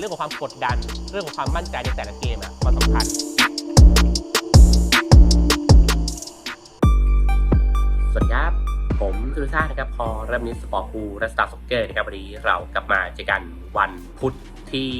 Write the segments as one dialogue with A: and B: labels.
A: เรื่องของความกดดัน เรื่องของความมั่นใจในแต่ละเกมอะมันสำคัญ สวัสดีครับ ผมทุนชาตินะครับพอเริ่มนิสปอร์ตคูและสตาร์ซ็อกเกอร์นะครับวันนี้เรากลับมาเจอกันวันพุธที่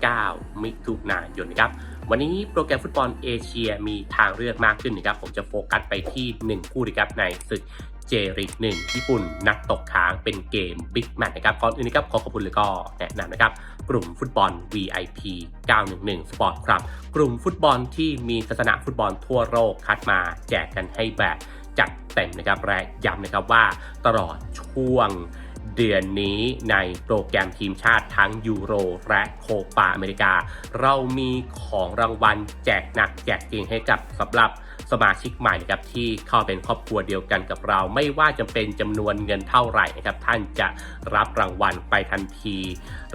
A: 19 มิถุนายนนะครับ วันนี้โปรแกรมฟุตบอลเอเชียมีทางเลือกมากขึ้นนะครับ ผมจะโฟกัสไปที่ 1 คู่นะครับในศึก เจริกหนึ่งญี่ปุ่นนัดตกค้างเป็นเกมบิ๊กแมตช์นะครับก่อนอื่นนะครับขอขอบคุณเลยก็แนะนำนะครับกลุ่มฟุตบอล VIP 911 Sport ครับ กลุ่มฟุตบอลที่มีศาสนาฟุตบอลทั่วโลกคัดมาแจกกันให้แบบจัดเต็มนะครับและย้ำนะครับว่าตลอดช่วงเดือนนี้ในโปรแกรมทีมชาติทั้งยูโรและโคปาอเมริกา เรามีของรางวัลแจกหนักแจกจริงให้กับสำหรับ สมาชิกใหม่นะครับที่เข้าเป็นครอบครัวเดียวกันกับเรา ไม่ว่าจะเป็นจำนวนเงินเท่าไหร่นะครับท่านจะรับรางวัลไปทันที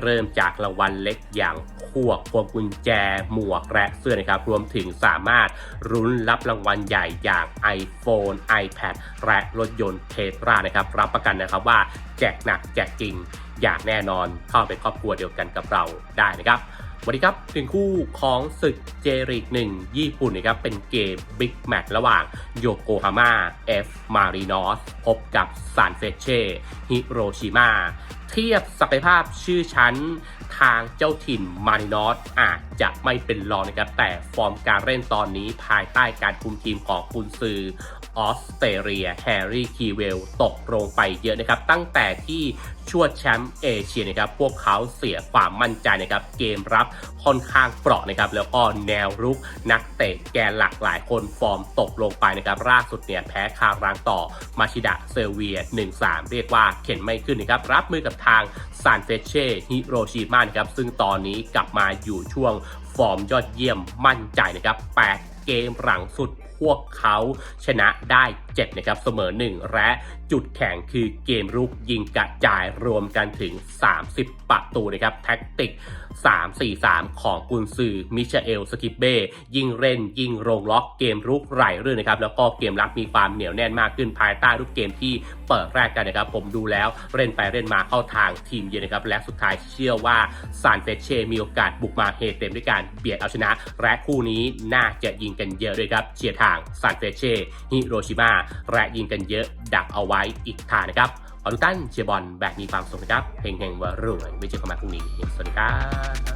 A: เริ่มจากรางวัลเล็กอย่างพวกพวงกุญแจหมวกและเสื้อนะครับรวมถึงสามารถรุ้นรับรางวัลใหญ่อย่าง iPhone iPad และรถยนต์เทสลานะครับรับประกันนะครับว่าแจกหนักแจกจริงอย่างแน่นอนเข้าเป็นครอบครัวเดียวกันกับเราได้นะครับ วันนี้ครับถึงคู่ของศึกเจริกหนึ่งญี่ปุ่นนะครับเป็นเกมบิ๊กแมตช์ระหว่างโยโกฮาม่าเอฟมารีนอสพบกับซานเฟเช่ฮิโรชิมา เทียบศักยภาพชื่อชั้นทางเจ้าถิ่นมารินอสอาจจะไม่เป็นรองนะครับแต่ฟอร์มการเล่นตอนนี้ภายใต้การคุมทีมของกุนซือออสเตรเลียแฮร์รี่คีเวลตกลงไปเยอะนะครับ ตั้งแต่ที่ชวดแชมป์เอเชียนะครับ พวกเขาเสียความมั่นใจนะครับ เกมรับค่อนข้างเปราะนะครับ แล้วก็แนวรุกนักเตะแกนหลักหลายคนฟอร์มตกลงไปนะครับ ล่าสุดเนี่ยแพ้คารางต่อมาชิดะเซอร์เวีย 1-3 เรียกว่าเข็นไม่ขึ้นนะครับ รับมือกับทางซานเฟเช่ฮิโรชิมานะครับซึ่งตอนนี้กลับมาอยู่ช่วงฟอร์มยอดเยี่ยมมั่นใจนะครับ8เกมหลังสุดพวกเขาชนะได้7นะครับเสมอ 1 และจุดแข็งคือเกมรุกยิงกระจายรวมกันถึง 30 ประตูนะครับ แท็กติก 3-4-3 ของกุนซือมิชเอลสกิปเบ้ยิงเล่นยิงโรงล็อกเกมรุกไหลเรื่อยนะครับ แล้วก็เกมรับมีความเหนียวแน่นมากขึ้นภายใต้รูปเกมที่เปิดแรกกันนะครับ ผมดูแล้วเล่นไปเล่นมาเข้าทางทีมเยือนนะครับ และสุดท้ายเชื่อว่าซานเฟเช่มีโอกาสบุกมาเฮเต็มด้วยการเบียดเอาชนะ และคู่นี้น่าจะยิงกันเยอะด้วยครับเชียร์ทางซานเฟเช่ฮิโรชิมาและยิงกันเยอะดักเอาไว้อีกทางนะครับ ขอทุกท่านเชียร์บอลแบบมีความสุขนะครับเฮงๆว่ารวยไว้เจอกันใหมาพรุ่งนี้ สวัสดีครับ